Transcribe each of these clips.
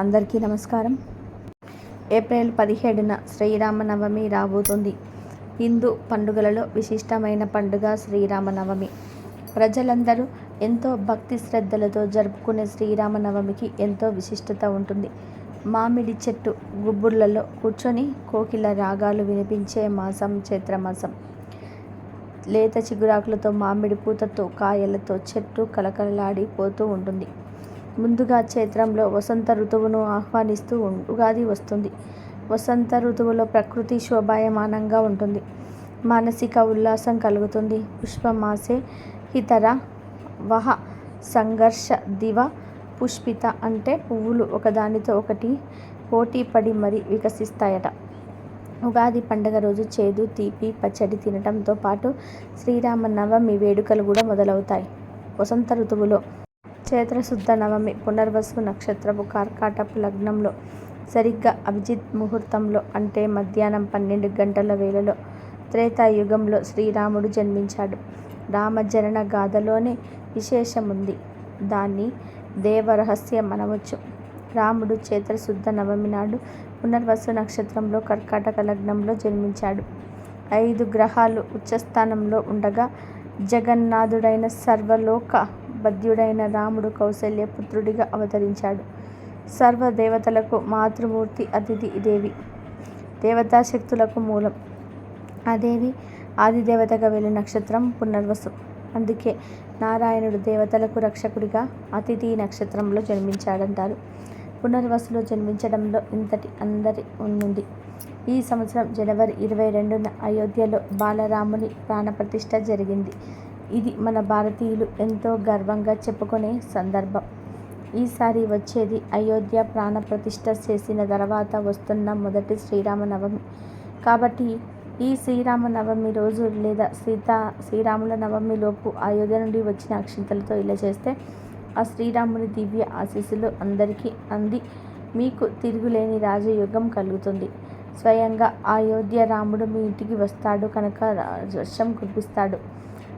అందరికీ నమస్కారం. ఏప్రిల్ పదిహేడున శ్రీరామనవమి రాబోతుంది. హిందూ పండుగలలో విశిష్టమైన పండుగ శ్రీరామనవమి. ప్రజలందరూ ఎంతో భక్తి శ్రద్ధలతో జరుపుకునే శ్రీరామనవమికి ఎంతో విశిష్టత ఉంటుంది. మామిడి చెట్టు గుబ్బుర్లలో కూర్చొని కోకిల రాగాలు వినిపించే మాసం చైత్రమాసం. లేత చిగురాకులతో మామిడి పూతతో కాయలతో చెట్టు కలకలలాడిపోతూ ఉంటుంది. ముందుగా చైత్రంలో వసంత ఋతువును ఆహ్వానిస్తూ ఉం- ఉగాది వస్తుంది. వసంత ఋతువులో ప్రకృతి శోభాయమానంగా ఉంటుంది. మానసిక ఉల్లాసం కలుగుతుంది. పుష్పమాసే ఇతర వహ సంఘర్ష దివ పుష్పిత అంటే పువ్వులు ఒకదానితో ఒకటి పోటీ పడి మరి వికసిస్తాయట. ఉగాది పండగ రోజు చేదు తీపి పచ్చడి తినటంతో పాటు శ్రీరామనవమి వేడుకలు కూడా మొదలవుతాయి. వసంత ఋతువులో చైత్రశుద్ధ నవమి పునర్వసు నక్షత్రపు కార్కాటపు లగ్నంలో సరిగ్గా అభిజిత్ ముహూర్తంలో అంటే మధ్యాహ్నం పన్నెండు గంటల వేళలో త్రేతాయుగంలో శ్రీరాముడు జన్మించాడు. రామజనన గాథలోనే విశేషముంది. దాన్ని దేవరహస్యం అనవచ్చు. రాముడు చైత్రశుద్ధ నవమి నాడు పునర్వసు నక్షత్రంలో కర్కాటక లగ్నంలో జన్మించాడు. ఐదు గ్రహాలు ఉచ్చస్థానంలో ఉండగా జగన్నాథుడైన సర్వలోక బద్యుడైన రాముడు కౌశల్య పుత్రుడిగా అవతరించాడు. సర్వ దేవతలకు మాతృమూర్తి అతిథి దేవి దేవతా శక్తులకు మూలం. ఆ దేవి ఆదిదేవతగా వెళ్ళే నక్షత్రం పునర్వసు. అందుకే నారాయణుడు దేవతలకు రక్షకుడిగా అతిథి నక్షత్రంలో జన్మించాడంటారు. పునర్వసులో జన్మించడంలో ఇంతటి అందరి ఉంది ఈ సంవత్సరం జనవరి ఇరవై రెండున అయోధ్యలో బాలరాముని ప్రాణప్రతిష్ఠ జరిగింది. ఇది మన భారతీయులు ఎంతో గర్వంగా చెప్పుకునే సందర్భం. ఈసారి వచ్చేది అయోధ్య ప్రాణప్రతిష్ఠ చేసిన తర్వాత వస్తున్న మొదటి శ్రీరామనవమి. కాబట్టి ఈ శ్రీరామనవమి రోజు లేదా సీతా శ్రీరాముల నవమి లోపు అయోధ్య నుండి వచ్చిన అక్షింతలతో ఇలా చేస్తే ఆ శ్రీరాముని దివ్య ఆశీస్సులు అందరికీ అంది. మీకు తిరుగులేని రాజయోగం కలుగుతుంది. స్వయంగా అయోధ్య రాముడు మీ ఇంటికి వస్తాడు కనుక వర్షం కురిపిస్తాడు.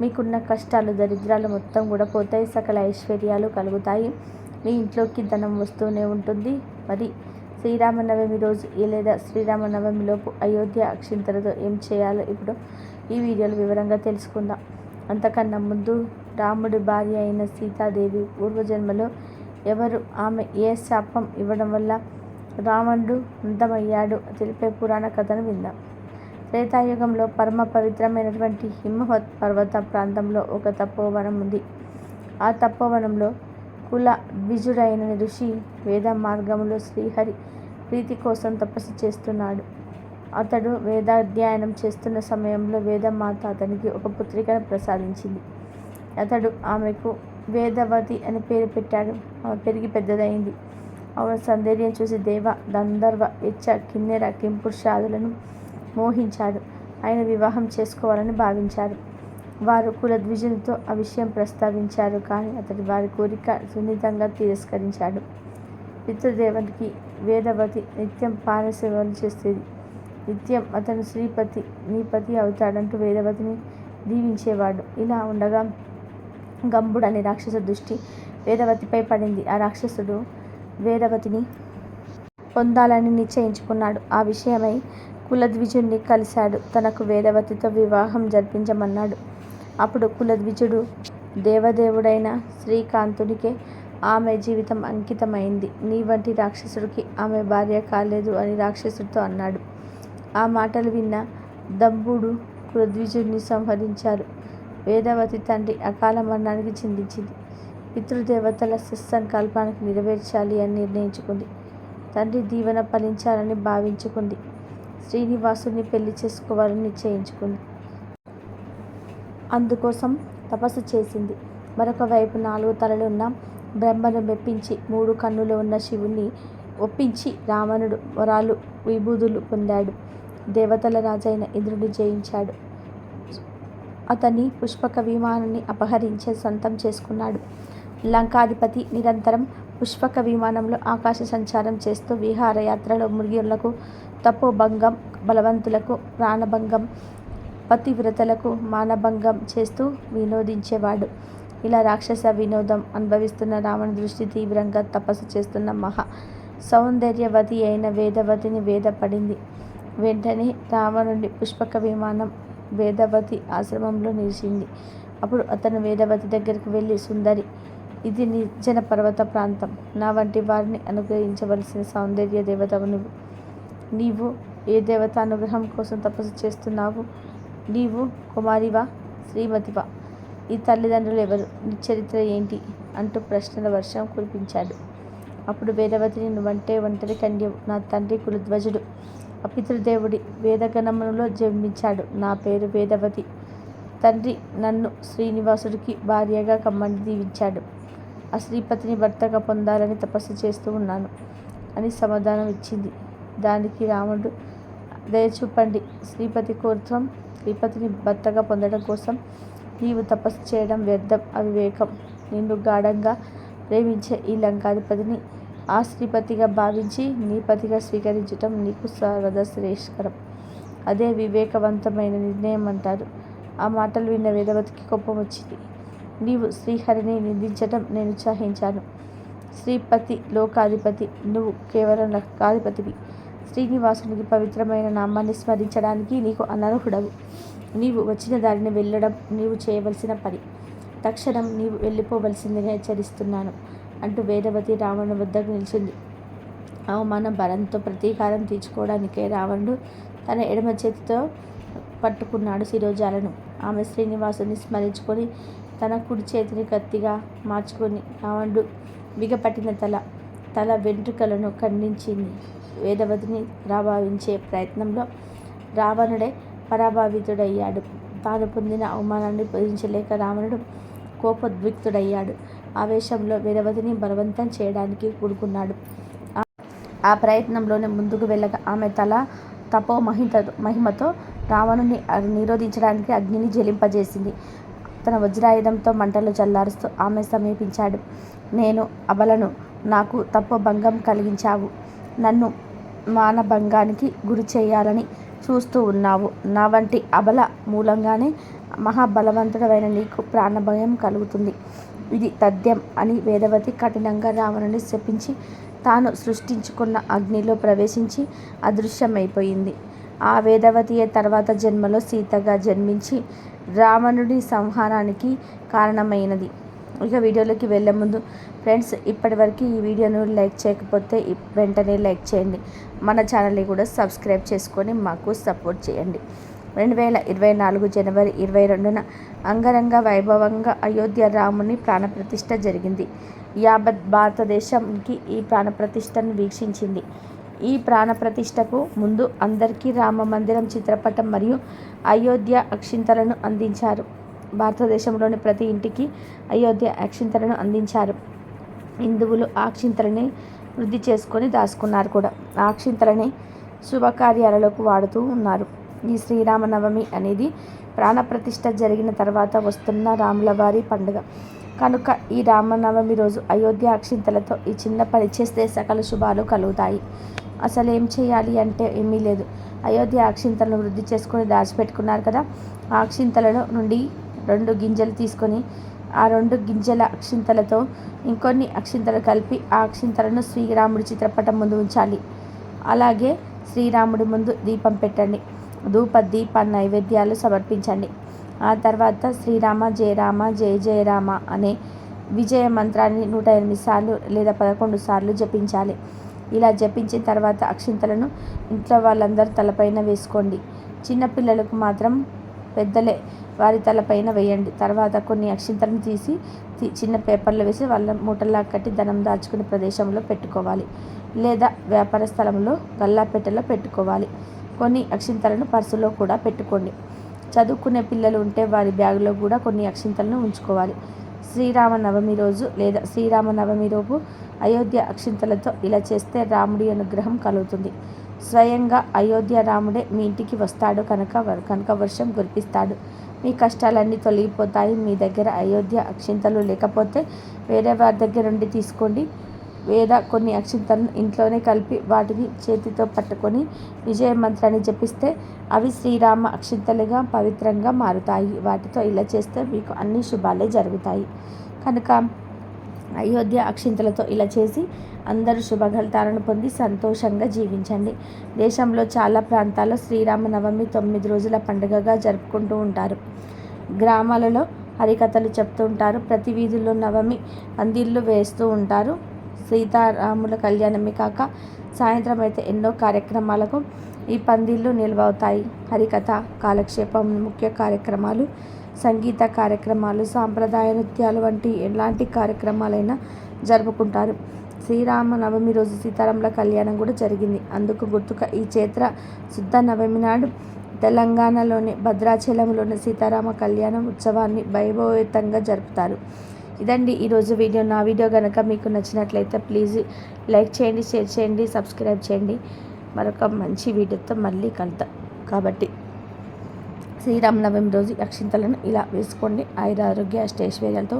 మీకున్న కష్టాలు దరిద్రాలు మొత్తం కూడా పోతాయి. సకల ఐశ్వర్యాలు కలుగుతాయి. మీ ఇంట్లోకి ధనం వస్తూనే ఉంటుంది. మరి శ్రీరామనవమి రోజు లేదా శ్రీరామనవమిలోపు అయోధ్య అక్షింతలతో ఏం చేయాలో ఇప్పుడు ఈ వీడియోలో వివరంగా తెలుసుకుందాం. అంతకన్నా ముందు రాముడి భార్య అయిన సీతాదేవి పూర్వజన్మలో ఎవరు? ఆమె ఏ శాపం ఇవ్వడం వల్ల రావణుడు అంతమయ్యాడు? తెలిపే పురాణ కథను విందాం. త్రేతాయుగంలో పరమ పవిత్రమైనటువంటి హిమవత్ పర్వత ప్రాంతంలో ఒక తపోవనం ఉంది. ఆ తపోవనంలో కుల ద్విజుడైన ఋషి వేద మార్గంలో శ్రీహరి ప్రీతి కోసం తపస్సు చేస్తున్నాడు. అతడు వేదాధ్యయనం చేస్తున్న సమయంలో వేదమాత అతనికి ఒక పుత్రికను ప్రసాదించింది. అతడు ఆమెకు వేదవతి అని పేరు పెట్టాడు. ఆమె పెరిగి పెద్దదైంది. ఆమె సౌందర్యం చూసి దేవ గంధర్వ ఇచ్చ కిన్నెర కింపురుషాదులను మోహించాడు. ఆయన వివాహం చేసుకోవాలని భావించారు వారు కులద్విజులతో ఆ విషయం ప్రస్తావించారు కానీ అతడు వారి కోరిక సున్నితంగా తిరస్కరించాడు. పితృదేవునికి వేదవతి నిత్యం పారసేవలు చేసేది. నిత్యం అతను శ్రీపతి నీపతి అవుతాడంటూ వేదవతిని దీవించేవాడు. ఇలా ఉండగా గంబుడు అనే రాక్షస దృష్టి వేదవతిపై పడింది. ఆ రాక్షసుడు వేదవతిని పొందాలని నిశ్చయించుకున్నాడు. ఆ విషయమై కులద్విజుణ్ణి కలిశాడు. తనకు వేదవతితో వివాహం జరిపించమన్నాడు. అప్పుడు కులద్విజుడు దేవదేవుడైన శ్రీకాంతునికే ఆమె జీవితం అంకితమైంది. నీ వంటి రాక్షసుడికి ఆమె భార్య కాలేదు అని రాక్షసుడితో అన్నాడు. ఆ మాటలు విన్న దంబుడు కులద్విజుడిని సంహరించారు. వేదవతి తండ్రి అకాల మరణానికి చిందించింది పితృదేవతల సత్సంకల్పానికి నెరవేర్చాలి అని నిర్ణయించుకుంది. తండ్రి దీవెన ఫలించాలని భావించుకుంది. శ్రీనివాసుని పెళ్ళి చేసుకోవాలని నిశ్చయించుకుంది. అందుకోసం తపస్సు చేసింది. మరొక వైపు నాలుగు తలలున్న బ్రహ్మను మెప్పించి మూడు కన్నులు ఉన్న శివుణ్ణి ఒప్పించి రావణుడు వరాలు విభూదులు పొందాడు. దేవతల రాజైన ఇంద్రుడిని జయించాడు. అతని పుష్పక విమానాన్ని అపహరించే సొంతం చేసుకున్నాడు. లంకాధిపతి నిరంతరం పుష్పక విమానంలో ఆకాశ సంచారం చేస్తూ విహారయాత్రలో మునిగులకు తపోభంగం బలవంతులకు ప్రాణభంగం పతివ్రతలకు మానభంగం చేస్తూ వినోదించేవాడు. ఇలా రాక్షస వినోదం అనుభవిస్తున్న రావణ దృష్టి తీవ్రంగా తపస్సు చేస్తున్న మహా సౌందర్యవతి అయిన వేదవతిని వేదపడింది. వెంటనే రావణుడి పుష్పక విమానం వేదవతి ఆశ్రమంలో నిలిచింది. అప్పుడు అతను వేదవతి దగ్గరికి వెళ్ళి సుందరి ఇది నిర్జన పర్వత ప్రాంతం. నా వంటి వారిని అనుగ్రహించవలసిన సౌందర్య దేవతవు నువ్వు. నీవు ఏ దేవత అనుగ్రహం కోసం తపస్సు చేస్తున్నావు? నీవు కుమారివా? శ్రీమతివా? ఈ తల్లిదండ్రులు ఎవరు? నీ చరిత్ర ఏంటి? అంటూ ప్రశ్నల వర్షం కురిపించాడు. అప్పుడు వేదవతిని వంటే ఒంటరి కన్యవు. నా తండ్రి కులధ్వజుడు. అపితృదేవుడి పితృదేవుడి వేదగణములో జన్మించాడు. నా పేరు వేదవతి. తండ్రి నన్ను శ్రీనివాసుడికి భార్యగా కమ్మని దీవించాడు. ఆ శ్రీపతిని భర్తగా పొందాలని తపస్సు చేస్తూ ఉన్నాను అని సమాధానం ఇచ్చింది. దానికి రాముడు దయచూపండి శ్రీపతి కోత్వం శ్రీపతిని భర్తగా పొందడం కోసం నీవు తపస్సు చేయడం వ్యర్థం అవివేకం. నిన్ను గాఢంగా ప్రేమించే ఈ లంకాధిపతిని ఆ శ్రీపతిగా భావించి నీపతిగా స్వీకరించటం నీకు సర్వదా శ్రేష్కరం అదే వివేకవంతమైన నిర్ణయం అంటారు. ఆ మాటలు విన్న వేదవతికి కోపం వచ్చింది. నీవు శ్రీహరిని నిందించటం నేను ఉత్సాహించాను శ్రీపతి లోకాధిపతి నువ్వు కేవలం లోకాధిపతివి శ్రీనివాసునికి పవిత్రమైన నామాన్ని స్మరించడానికి నీకు అనర్హుడవు. నీవు వచ్చిన దారిని వెళ్ళడం నీవు చేయవలసిన పని. తక్షణం నీవు వెళ్ళిపోవలసిందని హెచ్చరిస్తున్నాను అంటూ వేదవతి రావణుని వద్దకు నిలిచింది. అవమానం భరంతో ప్రతీకారం తీర్చుకోవడానికే రావణుడు తన ఎడమ చేతితో పట్టుకున్నాడు శిరోజాలను. ఆమె శ్రీనివాసుని స్మరించుకొని తన కుడి చేతిని కత్తిగా మార్చుకొని రావణుడు బిగపట్టిన తల తల వెంట్రుకలను ఖండించింది వేదవతిని రాభావించే ప్రయత్నంలో రావణుడే పరాభావితుడయ్యాడు. తాను పొందిన అవమానాన్ని భరించలేక రావణుడు కోపోద్విక్తుడయ్యాడు. ఆవేశంలో వేదవతిని బలవంతం చేయడానికి కూడుకున్నాడు. ఆ ప్రయత్నంలోనే ముందుకు వెళ్ళగా ఆమె తల తపో మహిత మహిమతో రావణుని నిరోధించడానికి అగ్నిని జ్వలింపజేసింది. తన వజ్రాయుధంతో మంటలు చల్లారుస్తూ ఆమె సమీపించాడు. నేను అబలను నాకు తపోభంగం కలిగించావు. నన్ను మానభంగానికి గురి చేయాలని చూస్తూ ఉన్నావు. నా వంటి అబల మూలంగానే మహాబలవంతుడైన నీకు ప్రాణభయం కలుగుతుంది. ఇది తథ్యం అని వేదవతి కఠినంగా రావణుని శపించి తాను సృష్టించుకున్న అగ్నిలో ప్రవేశించి అదృశ్యమైపోయింది. ఆ వేదవతియే తర్వాత జన్మలో సీతగా జన్మించి రావణుడి సంహారానికి కారణమైనది. ఇక వీడియోలోకి వెళ్ళే ముందు ఫ్రెండ్స్ ఇప్పటివరకు ఈ వీడియోను లైక్ చేయకపోతే వెంటనే లైక్ చేయండి. మన ఛానల్ని కూడా సబ్స్క్రైబ్ చేసుకొని మాకు సపోర్ట్ చేయండి. రెండు వేల ఇరవై నాలుగు జనవరి ఇరవై రెండున అంగరంగ వైభవంగా అయోధ్య రాముని ప్రాణప్రతిష్ఠ జరిగింది. యావత్ భారతదేశంకి ఈ ప్రాణప్రతిష్టను వీక్షించింది. ఈ ప్రాణప్రతిష్టకు ముందు అందరికీ రామ మందిరం చిత్రపటం మరియు అయోధ్య అక్షింతలను అందించారు. భారతదేశంలోని ప్రతి ఇంటికి అయోధ్య అక్షింతలను అందించారు. హిందువులు ఆక్షింతలని వృద్ధి చేసుకొని దాచుకున్నారు కూడా. ఆక్షింతలని శుభకార్యాలలోకి వాడుతూ ఉన్నారు. ఈ శ్రీరామనవమి అనేది ప్రాణప్రతిష్ఠ జరిగిన తర్వాత వస్తున్న రాములవారి పండుగ. కనుక ఈ రామనవమి రోజు అయోధ్య అక్షింతలతో ఈ చిన్న పని చేస్తే సకల శుభాలు కలుగుతాయి. అసలు ఏం చేయాలి అంటే ఏమీ లేదు. అయోధ్య అక్షింతలను వృద్ధి చేసుకొని దాచిపెట్టుకున్నారు కదా. ఆ అక్షింతలలో నుండి రెండు గింజలు తీసుకొని ఆ రెండు గింజల అక్షింతలతో ఇంకొన్ని అక్షింతలు కలిపి ఆ అక్షింతలను శ్రీరాముడి చిత్రపటం ముందు ఉంచాలి. అలాగే శ్రీరాముడి ముందు దీపం పెట్టండి. ధూప దీప నైవేద్యాలు సమర్పించండి. ఆ తర్వాత శ్రీరామ జయరామ జయ జయరామ అనే విజయ మంత్రాన్ని నూట ఎనిమిది సార్లు లేదా పదకొండు సార్లు జపించాలి. ఇలా జపించిన తర్వాత అక్షింతలను ఇంట్లో వాళ్ళందరూ తలపైన వేసుకోండి. చిన్నపిల్లలకు మాత్రం పెద్దలే వారి తలపైన వేయండి. తర్వాత కొన్ని అక్షింతలను తీసి చిన్న పేపర్లో వేసి వాళ్ళ మూటల్లా కట్టి ధనం దాచుకునే ప్రదేశంలో పెట్టుకోవాలి. లేదా వ్యాపార స్థలంలో గల్లాపెట్టెలో పెట్టుకోవాలి. కొన్ని అక్షింతలను పర్సులో కూడా పెట్టుకోండి. చదువుకునే పిల్లలు ఉంటే వారి బ్యాగులో కూడా కొన్ని అక్షింతలను ఉంచుకోవాలి. శ్రీరామనవమి రోజు లేదా శ్రీరామనవమి రోజు అయోధ్య అక్షింతలతో ఇలా చేస్తే రాముడి అనుగ్రహం కలుగుతుంది. స్వయంగా అయోధ్య రాముడే మీ ఇంటికి వస్తాడు కనుక కనుక వర్షం కురిపిస్తాడు. మీ కష్టాలన్నీ తొలగిపోతాయి. మీ దగ్గర అయోధ్య అక్షింతలు లేకపోతే వేరే వారి దగ్గర నుండి తీసుకోండి. వేద కొన్ని అక్షింతలను ఇంట్లోనే కలిపి వాటిని చేతితో పట్టుకొని విజయ మంత్రాన్ని జపిస్తే అవి శ్రీరామ అక్షింతలుగా పవిత్రంగా మారుతాయి. వాటితో ఇలా చేస్తే మీకు అన్ని శుభాలే జరుగుతాయి. కనుక అయోధ్య అక్షింతలతో ఇలా చేసి అందరూ శుభఫలితాలను పొంది సంతోషంగా జీవించండి. దేశంలో చాలా ప్రాంతాల్లో శ్రీరామనవమి తొమ్మిది రోజుల పండుగగా జరుపుకుంటూ ఉంటారు. గ్రామాలలో హరికథలు చెప్తూ ఉంటారు. ప్రతి వీధుల్లో నవమి పందిళ్ళు వేస్తూ ఉంటారు. సీతారాముల కళ్యాణమే కాక సాయంత్రం అయితే ఎన్నో కార్యక్రమాలకు ఈ పందిళ్ళు నిల్వవుతాయి హరికథ కాలక్షేపం ముఖ్య కార్యక్రమాలు సంగీత కార్యక్రమాలు సాంప్రదాయ నృత్యాలు వంటి ఎలాంటి కార్యక్రమాలైనా జరుపుకుంటారు. శ్రీరామ నవమి రోజు సీతారాముల కళ్యాణం కూడా జరిగింది. అందుకు గుర్తుగా ఈ చైత్ర శుద్ధ నవమి నాడు తెలంగాణలోని భద్రాచలంలోని సీతారామ కళ్యాణం ఉత్సవాన్ని వైభవయుతంగా జరుపుతారు. ఇదండి ఈరోజు వీడియో. నా వీడియో కనుక మీకు నచ్చినట్లయితే ప్లీజ్ లైక్ చేయండి షేర్ చేయండి సబ్స్క్రైబ్ చేయండి. మరొక మంచి వీడియోతో మళ్ళీ కలుద్దాం. కాబట్టి శ్రీరామనవమి రోజు అక్షింతలను ఇలా వేసుకోండి. ఆయుర ఆరోగ్య అష్టైశ్వర్యాలతో